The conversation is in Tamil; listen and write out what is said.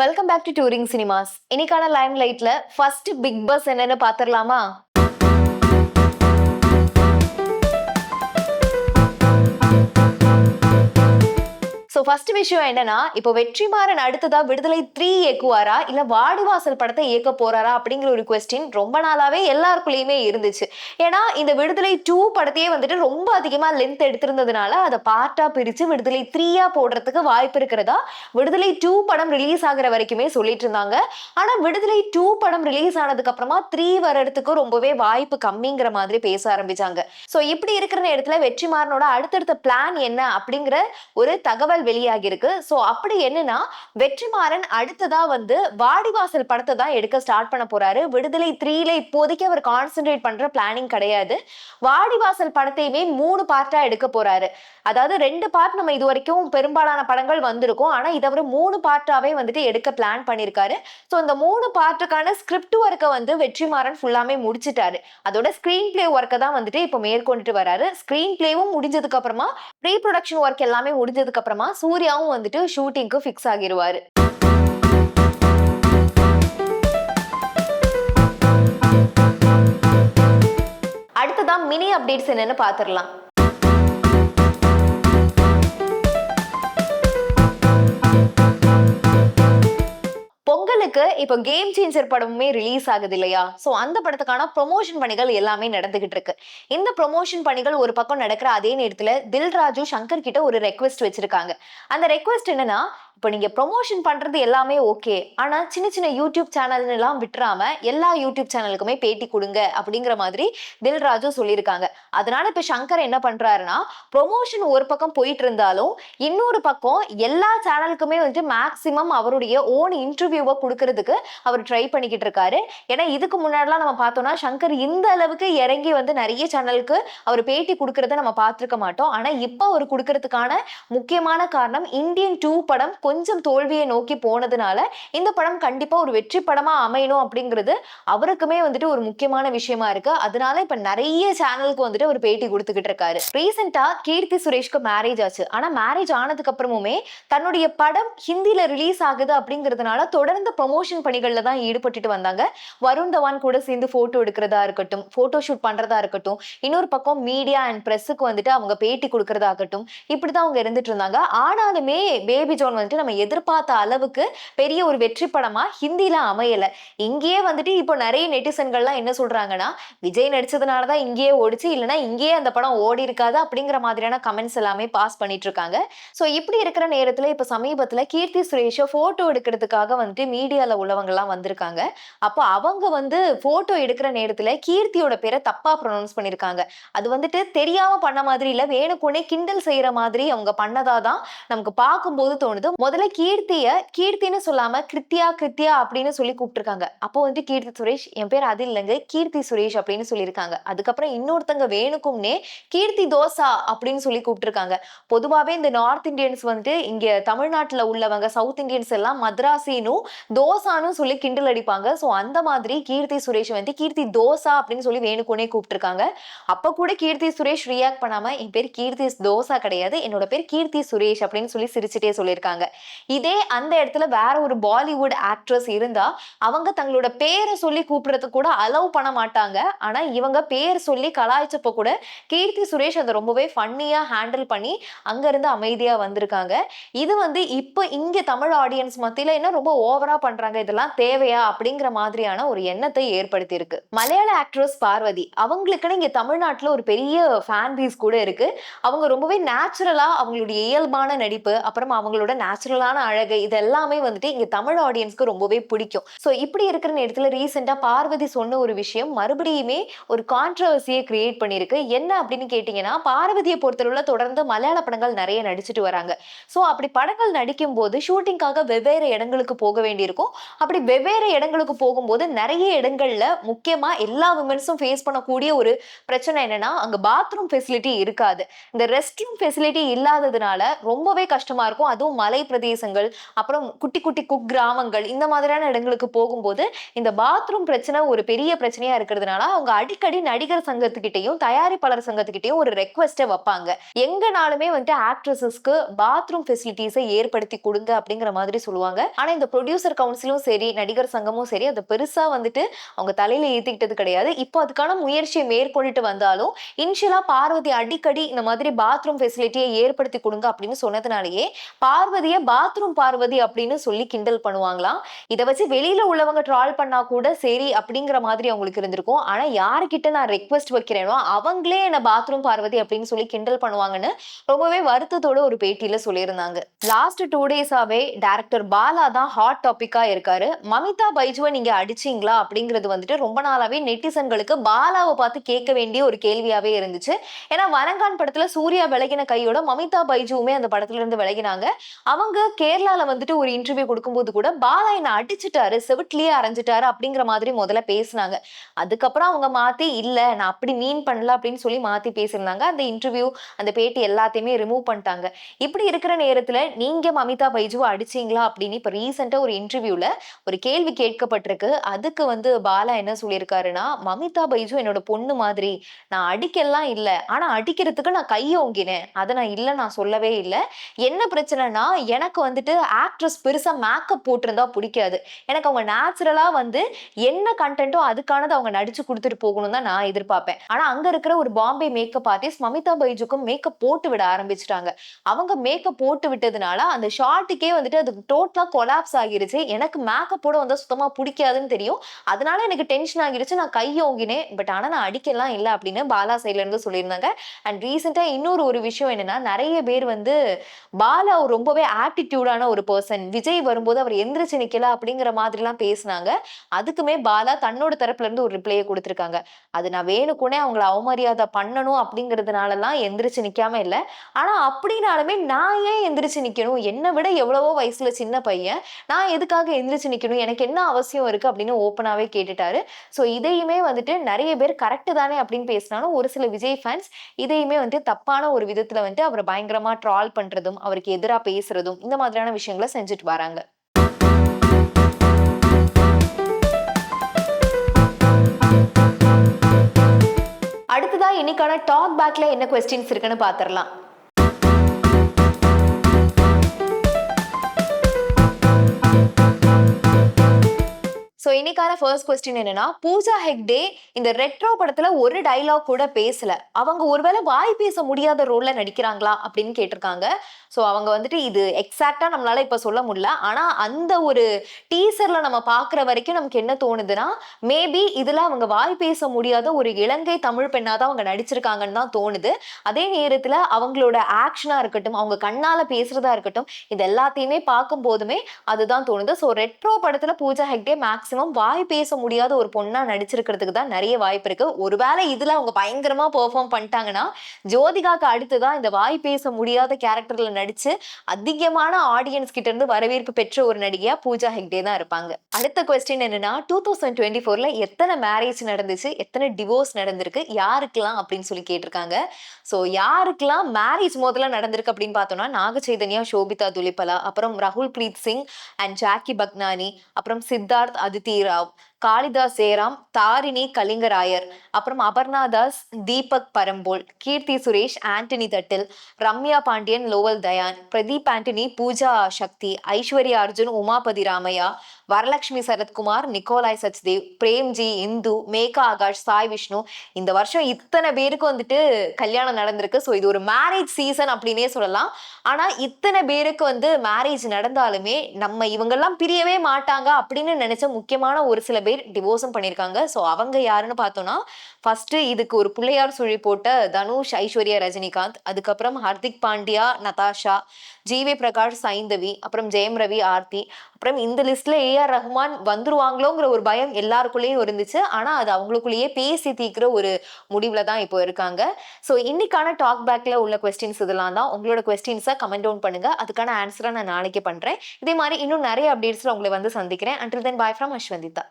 Welcome back to touring cinemas இன்னைக்கான லைம் லைட்ல ஃபர்ஸ்ட் பிக் பாஸ் என்னன்னு பாத்திரலாமா ஸோ ஃபர்ஸ்ட் விஷயம் என்னன்னா இப்போ வெற்றிமாறன் அடுத்ததா விடுதலை த்ரீ இயக்குவாரா? இல்ல வாடிவாசல் படத்தை இயக்க போறாரா? அப்படிங்கிற ஒரு கொஸ்டின் ரொம்ப நாளாவே எல்லாருக்குள்ளயுமே இருந்துச்சு. ஏன்னா இந்த விடுதலை டூ படத்தையே வந்துட்டு ரொம்ப அதிகமா லென்த் எடுத்திருந்ததுனால அதை பார்ட்டா பிரிச்சு விடுதலை த்ரீயா போடுறதுக்கு வாய்ப்பு இருக்கிறதா விடுதலை டூ படம் ரிலீஸ் ஆகிற வரைக்குமே சொல்லிட்டு இருந்தாங்க. ஆனா விடுதலை டூ படம் ரிலீஸ் ஆனதுக்கு அப்புறமா த்ரீ வர்றதுக்கு ரொம்பவே வாய்ப்பு கம்மிங்கிற மாதிரி பேச ஆரம்பிச்சாங்க. ஸோ இப்படி இருக்கிற நேரத்துல வெற்றிமாறனோட அடுத்தடுத்த பிளான் என்ன அப்படிங்கிற ஒரு தகவல் வெளியாகி இருக்கு ஸோ அப்படி என்னன்னா வெற்றிமாறன் அடுத்ததா வந்து வாடிவாசல் படத்தை தான் எடுக்க ஸ்டார்ட் பண்ண போறாரு. விடுதலை த்ரீல இப்போதைக்கு அவர் கான்சென்ட்ரேட் பண்ற பிளானிங் கிடையாது. வாடிவாசல் படத்தையுமே மூணு பார்ட்டா எடுக்க போறாரு. அதாவது ரெண்டு பார்ட் நம்ம இது வரைக்கும் பெரும்பாலான படங்கள் வந்திருக்கும். ஆனா இதை அவர் மூணு பார்ட்டாவே வந்துட்டு எடுக்க பிளான் பண்ணியிருக்காரு. ஸோ இந்த மூணு பார்ட்டுக்கான ஸ்கிரிப்ட் ஒர்க்கை வந்து வெற்றிமாறன் ஃபுல்லாமே முடிச்சிட்டாரு. அதோட ஸ்க்ரீன் பிளே ஒர்க்கை தான் வந்துட்டு இப்போ மேற்கொண்டுட்டு வராரு. ஸ்க்ரீன் பிளேவும் முடிஞ்சதுக்கு அப்புறமா ப்ரீ ப்ரொடக்ஷன் ஒர்க் எல்லாமே முடிஞ்சதுக்கு அப்புறமா சூர்யாவும் வந்துட்டு ஷூட்டிங்க்கு ஃபிக்ஸ் ஆகிடுவார் அடுத்ததா மினி அப்டேட்ஸ் என்னன்னு பாத்துரலாம். பொங்கலுக்கு இப்போ கேம் சேஞ்சர் படமுமே ரிலீஸ் ஆகுது இல்லையா ஸோ அந்த படத்துக்கான ப்ரொமோஷன் பணிகள் எல்லாமே நடந்துகிட்டு இருக்கு. இந்த ப்ரொமோஷன் பணிகள் ஒரு பக்கம் நடக்கிற அதே நேரத்தில் தில்ராஜு சங்கர் கிட்ட ஒரு ரெக்வெஸ்ட் வச்சிருக்காங்க. அந்த ரெக்வெஸ்ட் என்னன்னா இப்போ நீங்க ப்ரொமோஷன் பண்றது எல்லாமே ஓகே ஆனா சின்ன சின்ன யூடியூப் சேனல் எல்லாம் விட்டுறாம எல்லா யூடியூப் சேனலுக்குமே பேட்டி கொடுங்க அப்படிங்கிற மாதிரி தில்ராஜு சொல்லியிருக்காங்க. அதனால இப்போ சங்கர் என்ன பண்றாருன்னா ப்ரொமோஷன் ஒரு பக்கம் போயிட்டு இருந்தாலும் இன்னொரு பக்கம் எல்லா சேனலுக்குமே வந்துட்டு மேக்சிமம் அவருடைய ஓன் இன்டர்வியூவை கொடுக்கறதுக்கு அவர் ட்ரை பண்ணிக்கிட்டு இருக்காரு. ஏன்னா இதுக்கு முன்னாடிலாம் நம்ம பார்த்தோம்னா சங்கர் இந்த அளவுக்கு இறங்கி வந்து நிறைய சேனலுக்கு அவர் பேட்டி கொடுக்கறத நம்ம பார்த்துருக்க மாட்டோம். ஆனா இப்போ அவர் கொடுக்கறதுக்கான முக்கியமான காரணம் இந்தியன் டூ படம் கொஞ்சம் தோல்வியை நோக்கி போனதுனால இந்த படம் கண்டிப்பா ஒரு வெற்றி படமா அமையணும் அப்படிங்கிறது அவருக்குமே வந்துட்டு ஒரு முக்கியமான விஷயமா இருக்கு. அதனால இப்ப நிறைய சேனலுக்கு வந்துட்டு அவர் பேட்டி கொடுத்துக்கிட்டு இருக்காரு. ரீசெண்டா கீர்த்தி சுரேஷ்க்கு மேரேஜ் ஆச்சு. ஆனா மேரேஜ் ஆனதுக்கு அப்புறமுமே தன்னுடைய படம் ஹிந்தியில் ரிலீஸ் ஆகுது அப்படிங்கிறதுனால தொடர்ந்து ப்ரொமோஷன் பணிகள்ல தான் ஈடுபட்டுட்டு வந்தாங்க. வருண் தவான் கூட சேர்ந்து போட்டோ எடுக்கிறதா இருக்கட்டும் போட்டோ ஷூட் பண்றதா இருக்கட்டும் இன்னொரு பக்கம் மீடியா அண்ட் பிரஸுக்கு வந்துட்டு அவங்க பேட்டி கொடுக்கறதாகட்டும் இப்படிதான் அவங்க இருந்துட்டு இருந்தாங்க. ஆனாலுமே பேபி ஜோன் வந்துட்டு நம்ம எதிர்பார்த்த அளவுக்கு பெரிய ஒரு வெற்றி படமா ஹிந்தியில அமையல. இங்கேயே வந்துட்டு இப்போ நிறைய நெட்டிசன்கள்லாம் என்ன சொல்றாங்கன்னா விஜய் நடிச்சதுனாலதான் இங்கேயே ஓடிச்சு இல்லைன்னா இங்கேயே அந்த படம் ஓடி இருக்காது அப்படிங்கிற மாதிரியான கமெண்ட்ஸ் எல்லாமே பாஸ் பண்ணிட்டு இருக்காங்க. ஸோ இப்படி இருக்கிற நேரத்துல இப்போ சமீபத்துல கீர்த்தி சுரேஷை போட்டோ எடுக்கிறதுக்காக வந்துட்டு மீடியா இந்தியாவில் உள்ளவங்கலாம் வந்திருக்காங்க. அப்போ அவங்க வந்து ஃபோட்டோ எடுக்கிற நேரத்தில் கீர்த்தியோட பேரை தப்பாக ப்ரொனவுன்ஸ் பண்ணியிருக்காங்க அது வந்துட்டு தெரியாமல் பண்ண மாதிரி இல்லை வேணுக்குனே கிண்டல் செய்கிற மாதிரி அவங்க பண்ணதாக தான் நமக்கு பார்க்கும்போது தோணுது. முதல்ல கீர்த்தியை கீர்த்தின்னு சொல்லாமல் கிருத்தியா கிருத்தியா அப்படின்னு சொல்லி கூப்பிட்டுருக்காங்க. அப்போ வந்து கீர்த்தி சுரேஷ் என் பேர் அது இல்லைங்க கீர்த்தி சுரேஷ் அப்படின்னு சொல்லியிருக்காங்க. அதுக்கப்புறம் இன்னொருத்தங்க வேணுக்கும்னே கீர்த்தி தோசா அப்படின்னு சொல்லி கூப்பிட்டுருக்காங்க. பொதுவாகவே இந்த நார்த் இந்தியன்ஸ் வந்துட்டு இங்கே தமிழ்நாட்டில் உள்ளவங்க சவுத் இந்தியன்ஸ் எல்லாம் மதராசினும் தோ தோசானும் சொல்லி கிண்டல் அடிப்பாங்க. ஸோ அந்த மாதிரி கீர்த்தி சுரேஷ் வந்து கீர்த்தி தோசா அப்படின்னு சொல்லி வேணுக்குனே கூப்பிட்டுருக்காங்க. அப்போ கூட கீர்த்தி சுரேஷ் ரியாக்ட் பண்ணாம என் பேர் கீர்த்தி தோசா கிடையாது. என்னோட பேர் கீர்த்தி சுரேஷ் அப்படின்னு சொல்லி சிரிச்சுட்டே சொல்லியிருக்காங்க. இதே அந்த இடத்துல வேற ஒரு பாலிவுட் ஆக்ட்ரஸ் இருந்தா அவங்க தங்களோட பேரை சொல்லி கூப்பிடுறதுக்கு கூட அலோவ் பண்ண மாட்டாங்க. ஆனா இவங்க பேர் சொல்லி கலாய்ச்சப்ப கூட கீர்த்தி சுரேஷ் அதை ரொம்பவே ஃபன்னியா ஹேண்டில் பண்ணி அங்க இருந்து அமைதியா வந்திருக்காங்க. இது வந்து இப்போ இங்க தமிழ் ஆடியன்ஸ் மத்தியில என்ன ரொம்ப ஓவரா பண்றாங்க இதெல்லாம் தேவையா அப்படிங்கிற மாதிரியான ஒரு எண்ணத்தை ஏற்படுத்தி இருக்கு மலையாள ஆக்ட்ரஸ் பார்வதி அவங்களுக்குன்னு இங்க தமிழ்நாட்டுல ஒரு பெரிய ஃபேன் பேஸ் கூட இருக்கு. அவங்க ரொம்பவே நேச்சுரலா அவங்களுடைய இயல்பான நடிப்பு அப்புறம் அவங்களோட நேச்சுரலான அழகு இது எல்லாமே வந்துட்டு இங்க தமிழ் ஆடியன்ஸ்க்கு ரொம்பவே பிடிக்கும். ஸோ இப்படி இருக்கிற நேரத்துல ரீசெண்டா பார்வதி சொன்ன ஒரு விஷயம் மறுபடியுமே ஒரு கான்ட்ரவர்சியை கிரியேட் பண்ணியிருக்கு. என்ன அப்படின்னு கேட்டீங்கன்னா பார்வதியை பொறுத்தளவுல தொடர்ந்து மலையாள படங்கள் நிறைய நடிச்சிட்டு வராங்க. ஸோ அப்படி படங்கள் நடிக்கும் போது ஷூட்டிங்காக வெவ்வேறு இடங்களுக்கு போக வேண்டியிருக்கும். அப்படி வெவ்வேறு இடங்களுக்கு போகும்போது நிறைய இடங்கள்ல முக்கியமா எல்லா விமன்ஸும் ஃபேஸ் பண்ணக்கூடிய ஒரு பிரச்சனை என்னன்னா அங்க பாத்ரூம் ஃபெசிலிட்டி இருக்காது. இந்த ரெஸ்ட் ரூம் ஃபெசிலிட்டி இல்லாததுனால ரொம்பவே கஷ்டமா இருக்கும். அதுவும் மலை பிரதேசங்கள் அப்புறம் குட்டி குட்டி குக் கிராமங்கள் இந்த மாதிரியான இடங்களுக்கு போகும்போது இந்த பாத்ரூம் பிரச்சனை ஒரு பெரிய பிரச்சனையா இருக்கிறதுனால அவங்க அடிக்கடி நடிகர் சங்கத்துக்கிட்டையும் தயாரிப்பாளர் சங்கத்துக்கிட்டையும் ஒரு ரெக்வஸ்ட்டை வைப்பாங்க. எங்கனாலுமே வந்துட்டு ஆக்ட்ரஸஸ்க்கு பாத்ரூம் ஃபெசிலிட்டிஸை ஏற்படுத்தி கொடுங்க அப்படிங்கிற மாதிரி சொல்லுவாங்க. ஆனா இந்த ப்ரொடியூசர் கவுன்சிலும் சரி நடிகர் சங்கமும் சரி அதை பெருசா வந்துட்டு அவங்க தலையில ஏத்திக்கிட்டது கிடையாது. இப்போ அதுக்கான முயற்சியை மேற்கொண்டுட்டு வந்தாலும் இனிஷியலா பார்வதி அடிக்கடி இந்த மாதிரி பாத்ரூம் ஃபெசிலிட்டியை ஏற்படுத்தி கொடுங்க அப்படின்னு சொன்னதுனாலேயே பார்வதியை பாத்ரூம் பார்வதி அப்படின்னு சொல்லி கிண்டல் பண்ணுவாங்களாம். இதை வச்சு வெளியில உள்ளவங்க ட்ரால் பண்ணா கூட சரி அப்படிங்கிற மாதிரி அவங்களுக்கு இருந்திருக்கும். ஆனா யாருக்கிட்ட நான் ரெக்வஸ்ட் வைக்கிறேனோ அவங்களே என்ன பாத்ரூம் பார்வதி அப்படின்னு சொல்லி கிண்டல் பண்ணுவாங்கன்னு ரொம்பவே வருத்தத்தோட ஒரு பேட்டியில சொல்லியிருந்தாங்க. லாஸ்ட் டூ டேஸாவே டேரக்டர் பாலா தான் ஹாட் டாபிக்கா இருக்காரு. மமிதா பைஜுவை நீங்க அடிச்சீங்களா அப்படிங்கிறது வந்துட்டு ரொம்ப நாளாவே நெட்டிசன்களுக்கு பாலாவை பார்த்து கேட்க வேண்டிய ஒரு கேள்வியாவே இருந்துச்சு. ஏன்னா வரங்கான் படத்துல சூர்யா விலகின கையோட மமிதா பைஜுவுமே அந்த படத்துல இருந்து விலகினாங்க. அவங்க கேரளால வந்துட்டு ஒரு இன்டர்வியூ கொடுக்கும்போது கூட பாலா என்ன அடிச்சிட்டாரு செவிட்லயே அரைஞ்சிட்டாரு அப்படிங்கிற மாதிரி முதல்ல பேசினாங்க. அதுக்கப்புறம் அவங்க மாத்தி இல்ல நான் அப்படி மீன் பண்ணல அப்படின்னு சொல்லி மாத்தி பேசியிருந்தாங்க. அந்த இன்டர்வியூ அந்த பேட்டி எல்லாத்தையுமே ரிமூவ் பண்ணிட்டாங்க. இப்படி இருக்கிற நேரத்துல நீங்க மமிதா பைஜுவை அடிச்சீங்களா அப்படின்னு இப்ப ரீசெண்டா ஒரு இன்டர்வியூல ஒரு கேள்வி கேட்கப்பட்டிருக்கு. அதுக்கு வந்து பாலா என்ன சொல்லியிருக்காருன்னா மமிதா பைஜு என்னோட பொண்ணு மாதிரி. நான் அடிக்கலாம் இல்லை. ஆனா அடிக்கிறதுக்கு நான் கையோங்கினேன் அதை நான் இல்லை நான் சொல்லவே இல்லை. என்ன பிரச்சனைனா எனக்கு வந்துட்டு ஆக்ட்ரஸ் பெருசா மேக்கப் போட்டிருந்தா பிடிக்காது. எனக்கு அவங்க நேச்சுரலா வந்து என்ன கண்டென்ட்டோ அதுக்கானது அவங்க நடிச்சு கொடுத்துட்டு போகணும் தான் நான் எதிர்பார்ப்பேன். ஆனா அங்க இருக்கிற ஒரு பாம்பே மேக்கப் ஆர்டிஸ்ட் மமிதா பைஜுக்கும் மேக்கப் போட்டு விட ஆரம்பிச்சிட்டாங்க. அவங்க மேக்கப் போட்டு விட்டதுனால அந்த ஷார்ட்டுக்கே வந்துட்டு அது டோட்டலா கொலாப்ஸ் ஆகிருச்சு. எனக்கு மேக்கப் போட வந்தால் சுத்தமா பிடிக்காதுன்னு தெரியும். அதனால எனக்கு டென்ஷன் ஆகிருச்சு நான் கையோங்கினேன் பட் ஆனா நான் அடிக்கலாம் இல்லை அப்படின்னு பாலா சைட்ல இருந்து சொல்லியிருந்தாங்க. அண்ட் ரீசெண்டா இன்னொரு ஒரு விஷயம் என்னன்னா நிறைய பேர் வந்து பாலா ரொம்பவே ஆட்டிடியூடான ஒரு பர்சன் விஜய் வரும்போது அவர் எந்திரிச்சு நிக்கல அப்படிங்கிற மாதிரிலாம் பேசினாங்க. அதுக்குமே பாலா தன்னோட தரப்புல இருந்து ஒரு ரிப்ளையை கொடுத்துருக்காங்க. அது நான் வேணுக்குனே அவங்கள அவமரியாதை பண்ணணும் அப்படிங்கிறதுனாலலாம் எந்திரிச்சு நிக்காம இல்லை. ஆனா அப்படின்னாலுமே நான் ஏன் எந்திரிச்சு நிக்கணும்? என்னை விட எவ்வளவோ வயசுல சின்ன பையன். நான் எதுக்காக எந்திரிச்சு நிற்கணும் எனக்கு என்ன அவசியம் இருக்கு? அப்படின்னு ஓப்பனாகவே கேட்டுட்டாரு. ஸோ இதையுமே வந்துட்டு நிறைய பேர் கரெக்டு தானே அப்படின்னு பேசினாலும் ஒரு சில விஜய் ஃபேன்ஸ் இதையுமே வந்துட்டு தப்பான ஒரு விதத்துல வந்துட்டு அவரை பயங்கரமா ட்ரால் பண்றதும் அவருக்கு எதிராக பேசுறதும் இந்த மாதிரியான விஷயங்களை செஞ்சுட்டு வராங்க. அடுத்ததா இன்னைக்கான டாக் பேக்ல என்ன கொஸ்டின்ஸ் இருக்குன்னு பாத்திரலாம். ஸோ இன்னைக்கான ஃபர்ஸ்ட் கொஸ்டின் என்னன்னா பூஜா ஹெக்டே இந்த ரெட்ரோ படத்துல ஒரு டைலாக் கூட பேசல. அவங்க ஒருவேளை வாய் பேச முடியாத ரோல்ல நடிக்கிறாங்களா அப்படின்னு கேட்டிருக்காங்க. ஸோ அவங்க வந்துட்டு இது எக்ஸாக்டா நம்மளால இப்ப சொல்ல முடியல. ஆனா அந்த ஒரு டீசர்ல நம்ம பார்க்குற வரைக்கும் நமக்கு என்ன தோணுதுன்னா மேபி இதுல அவங்க வாய் பேச முடியாத ஒரு இலங்கை தமிழ் பெண்ணா தான் அவங்க நடிச்சிருக்காங்கன்னு தான் தோணுது. அதே நேரத்துல அவங்களோட ஆக்ஷனா இருக்கட்டும் அவங்க கண்ணால பேசுறதா இருக்கட்டும் இது எல்லாத்தையுமே பார்க்கும் போதுமே அதுதான் தோணுது. ஸோ ரெட்ரோ படத்துல பூஜா ஹெக்டே மேக்ஸிமம் வாய் பேச முடியாத ஒரு பொண்ணா நடிச்சிருக்கிறதுக்கு தான் நிறைய வாய்ப்பு இருக்கு. ஒருவேளை இதுல அவங்க பயங்கரமா பெர்ஃபார்ம் பண்ணிட்டாங்கன்னா ஜோதிகாக்கு அடுத்துதான் இந்த வாய் பேச முடியாத கேரக்டர்ல நடிச்சு அதிகமான ஆடியன்ஸ் கிட்ட இருந்து வரவேற்பு பெற்ற ஒரு நடிகையா பூஜா ஹெக்டே தான் இருப்பாங்க. அடுத்த கொஸ்டின் என்னன்னா டூ தௌசண்ட் டுவெண்ட்டி ஃபோர்ல எத்தனை மேரேஜ் நடந்துச்சு எத்தனை டிவோர்ஸ் நடந்திருக்கு யாருக்கெல்லாம் அப்படின்னு சொல்லி கேட்டிருக்காங்க. ஸோ யாருக்கெல்லாம் மேரேஜ் முதல்ல நடந்திருக்கு அப்படின்னு பார்த்தோம்னா நாக சைதன்யா சோபிதா துலிபலா அப்புறம் ராகுல் பிரீத் சிங் அண்ட் ஜாக்கி பக்னானி அப்புறம் சித்தார்த் அது அதித்தி ராவ் காளிதாஸ் ஜெயராம் தாரிணி கலிங்கராயர் அப்புறம் அபர்ணா தாஸ் தீபக் பரம்போல் கீர்த்தி சுரேஷ் ஆண்டனி தட்டில் ரம்யா பாண்டியன் லோவல் தயான் பிரதீப் ஆண்டனி பூஜா சக்தி ஐஸ்வர்யா அர்ஜுன் உமாபதி ராமையா வரலட்சுமி சரத்குமார் நிக்கோலாய் சச்தேவ் பிரேம்ஜி இந்து மேகா ஆகாஷ் சாய் விஷ்ணு. இந்த வருஷம் இத்தனை பேருக்கு வந்துட்டு கல்யாணம் நடந்திருக்கு. ஸோ இது ஒரு மேரேஜ் சீசன் அப்படின்னே சொல்லலாம். ஆனால் இத்தனை பேருக்கு வந்து மேரேஜ் நடந்தாலுமே நம்ம இவங்கெல்லாம் பிரியவே மாட்டாங்க அப்படின்னு நினைச்ச முக்கியமான ஒரு சில பேர் பேர் டிவோர்ஸும் பண்ணியிருக்காங்க ஸோ அவங்க யாருன்னு பார்த்தோம்னா ஃபர்ஸ்ட் இதுக்கு ஒரு பிள்ளையார் சுழி போட்ட தனுஷ் ஐஸ்வர்யா ரஜினிகாந்த் அதுக்கப்புறம் Hardik Pandya Natasha G V Prakash Saindhavi அப்புறம் ஜெயம் ரவி ஆர்த்தி அப்புறம் இந்த லிஸ்ட்ல ஏஆர் ரஹ்மான் வந்துருவாங்களோங்கிற ஒரு பயம் எல்லாருக்குள்ளேயும் இருந்துச்சு. ஆனா அது அவங்களுக்குள்ளேயே பேசி தீக்கிற ஒரு முடிவுல தான் இப்போ இருக்காங்க. ஸோ இன்னைக்கான டாக் பேக்ல உள்ள கொஸ்டின்ஸ் இதெல்லாம் தான். உங்களோட கொஸ்டின்ஸை கமெண்ட் டவுன் பண்ணுங்க. அதுக்கான ஆன்சரை நான் நாளைக்கு பண்றேன். இதே மாதிரி இன்னும் நிறைய அப்டேட்ஸ்ல உங்களை வந்து சந்திக்கிறேன். Until then bye from Aswanthitha.